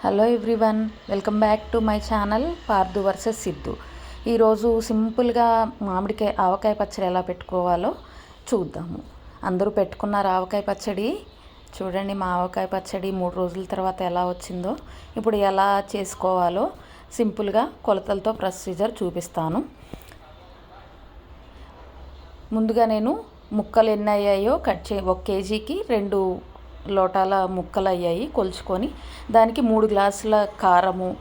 Hello everyone welcome back to my channel Pardhu versus Siddhu ఈరోజు సింపుల్గా మామిడికాయ ఆవకాయ పచ్చడి ఎలా పెట్టుకోవాలో చూద్దాము. అందరూ పెట్టుకున్నారు ఆవకాయ పచ్చడి? చూడండి మా ఆవకాయ పచ్చడి మూడు రోజుల తర్వాత ఎలా వచ్చిందో. ఇప్పుడు ఎలా చేసుకోవాలో సింపుల్గా కొలతలతో ప్రొసీజర్ చూపిస్తాను. ముందుగా నేను ముక్కలు ఎన్ని అయ్యాయో కట్ చే ఒక కేజీకి రెండు లోటాల ముక్కలు అయ్యాయి కొలుచుకొని. దానికి మూడు గ్లాసుల కారము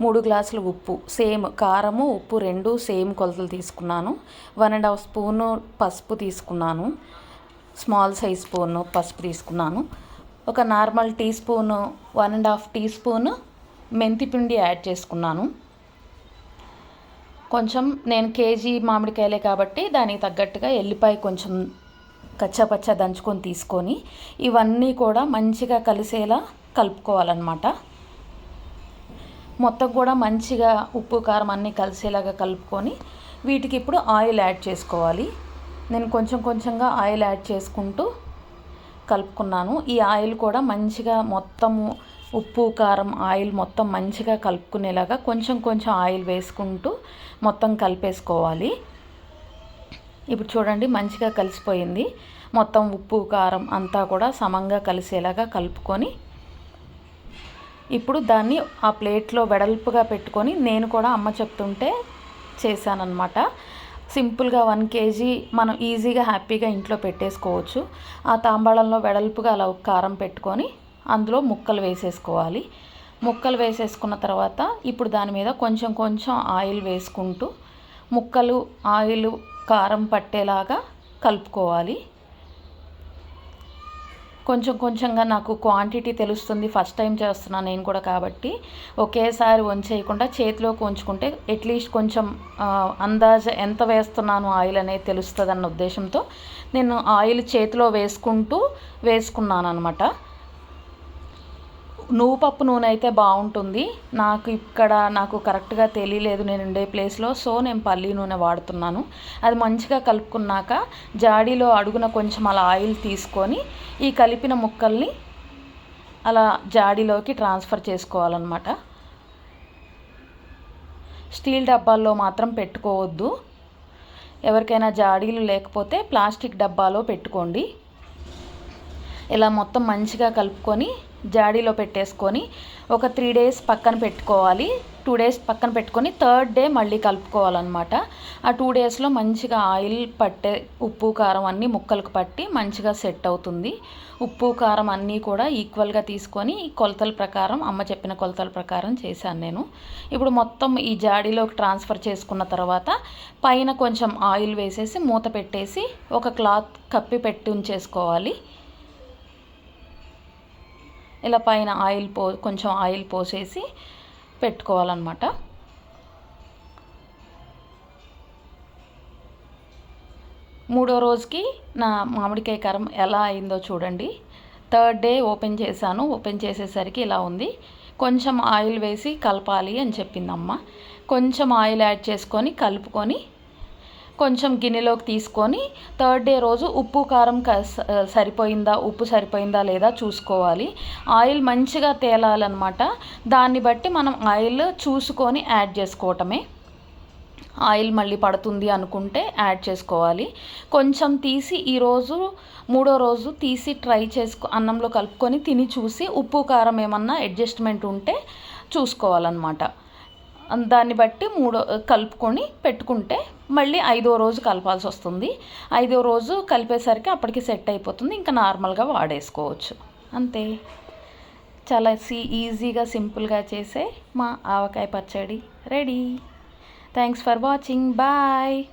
మూడు గ్లాసుల ఉప్పు సేమ్ కారము ఉప్పు రెండు సేమ్ కొలతలు తీసుకున్నాను. వన్ అండ్ హాఫ్ స్పూను పసుపు తీసుకున్నాను. స్మాల్ సైజ్ స్పూను పసుపు తీసుకున్నాను. ఒక normal teaspoon one and half teaspoon మెంతిపిండి add చేసుకున్నాను. కొంచెం నేను కేజీ మామిడికాయలే కాబట్టి దానికి తగ్గట్టుగా ఎల్లిపాయ కొంచెం కచ్చపచ్చ దంచుకొని తీసుకొని ఇవన్నీ కూడా మంచిగా కలిసేలా కలుపుకోవాలన్నమాట. మొత్తం కూడా మంచిగా ఉప్పు కారం అన్నీ కలిసేలాగా కలుపుకొని వీటికి ఇప్పుడు ఆయిల్ యాడ్ చేసుకోవాలి. నేను కొంచెం కొంచెంగా ఆయిల్ యాడ్ చేసుకుంటూ కలుపుకున్నాను. ఈ ఆయిల్ కూడా మంచిగా మొత్తము ఉప్పు కారం ఆయిల్ మొత్తం మంచిగా కలుపుకునేలాగా కొంచెం కొంచెం ఆయిల్ వేసుకుంటూ మొత్తం కలిపేసుకోవాలి. ఇప్పుడు చూడండి మంచిగా కలిసిపోయింది. మొత్తం ఉప్పు కారం అంతా కూడా సమంగా కలిసేలాగా కలుపుకొని ఇప్పుడు దాన్ని ఆ ప్లేట్లో వెడల్పుగా పెట్టుకొని నేను కూడా అమ్మ చెప్తుంటే చేశానన్నమాట. సింపుల్గా వన్ కేజీ మనం ఈజీగా హ్యాపీగా ఇంట్లో పెట్టేసుకోవచ్చు. ఆ తాంబాళంలో వెడల్పుగా అలా కారం పెట్టుకొని అందులో ముక్కలు వేసేసుకోవాలి. ముక్కలు వేసేసుకున్న తర్వాత ఇప్పుడు దాని మీద కొంచెం కొంచెం ఆయిల్ వేసుకుంటూ ముక్కలు ఆయిల్ కారం పట్టేలాగా కలుపుకోవాలి. కొంచెం కొంచెంగా నాకు క్వాంటిటీ తెలుస్తుంది. ఫస్ట్ టైం చేస్తున్నాను నేను కూడా కాబట్టి. ఒకేసారి వంచేయకుండా చేతిలోకి ఉంచుకుంటే అట్లీస్ట్ కొంచెం అందాజ ఎంత వేస్తున్నాను ఆయిల్ అనేది తెలుస్తుంది అన్న ఉద్దేశంతో నేను ఆయిల్ చేతిలో వేసుకుంటూ వేసుకున్నాను అనమాట నువ్వు పప్పు నూనె అయితే బాగుంటుంది. నాకు ఇక్కడ నాకు కరెక్ట్గా తెలియలేదు. నేను ఉండే ప్లేస్లో సో నేను పల్లి నూనె వాడుతున్నాను. అది మంచిగా కలుపుకున్నాక జాడీలో అడుగున కొంచెం అలా ఆయిల్ తీసుకొని ఈ కలిపిన ముక్కల్ని అలా జాడీలోకి ట్రాన్స్ఫర్ చేసుకోవాలన్నమాట. స్టీల్ డబ్బాల్లో మాత్రం పెట్టుకోవద్దు. ఎవరికైనా జాడీలు లేకపోతే ప్లాస్టిక్ డబ్బాలో పెట్టుకోండి. ఇలా మొత్తం మంచిగా కలుపుకొని జాడీలో పెట్టేసుకొని ఒక త్రీ డేస్ పక్కన పెట్టుకోవాలి. టూ డేస్ పక్కన పెట్టుకొని థర్డ్ డే మళ్ళీ కలుపుకోవాలన్నమాట. ఆ టూ డేస్లో మంచిగా ఆయిల్ పట్టే ఉప్పు కారం అన్నీ ముక్కలకు పట్టి మంచిగా సెట్ అవుతుంది. ఉప్పు కారం అన్నీ కూడా ఈక్వల్గా తీసుకొని కొలతల ప్రకారం అమ్మ చెప్పిన కొలతల ప్రకారం చేశాను నేను. ఇప్పుడు మొత్తం ఈ జాడీలోకి ట్రాన్స్ఫర్ చేసుకున్న తర్వాత పైన కొంచెం ఆయిల్ వేసేసి మూత పెట్టేసి ఒక క్లాత్ కప్పి పెట్టి ఉంచేసుకోవాలి. ఇలా పైన ఆయిల్ పో కొంచెం ఆయిల్ పోసేసి పెట్టుకోవాలన్నమాట. మూడో రోజుకి నా మామిడికాయ కారం ఎలా అయిందో చూడండి. థర్డ్ డే ఓపెన్ చేశాను. ఓపెన్ చేసేసరికి ఇలా ఉంది. కొంచెం ఆయిల్ వేసి కలపాలి అని చెప్పిందమ్మ. కొంచెం ఆయిల్ యాడ్ చేసుకొని కలుపుకొని కొంచెం గిన్నెలోకి తీసుకొని థర్డ్ డే రోజు ఉప్పు కారం సరిపోయిందా ఉప్పు సరిపోయిందా లేదా చూసుకోవాలి. ఆయిల్ మంచిగా తేలాలన్నమాట. దాన్ని బట్టి మనం ఆయిల్ చూసుకొని యాడ్ చేసుకోవటమే. ఆయిల్ మళ్ళీ పడుతుంది అనుకుంటే యాడ్ చేసుకోవాలి. కొంచెం తీసి ఈరోజు మూడో రోజు తీసి ట్రై చేసుకో అన్నంలో కలుపుకొని తిని చూసి ఉప్పు కారం ఏమన్నా అడ్జస్ట్మెంట్ ఉంటే చూసుకోవాలన్నమాట. దాన్ని బట్టి మూడో కలుపుకొని పెట్టుకుంటే మళ్ళీ ఐదో రోజు కలపాల్సి వస్తుంది. ఐదో రోజు కలిపేసరికి అప్పటికి సెట్ అయిపోతుంది. ఇంకా నార్మల్గా వాడేసుకోవచ్చు. అంతే. చాలా సీ ఈజీగా సింపుల్గా చేసే మా ఆవకాయ పచ్చడి. Ready. Thanks for watching. Bye.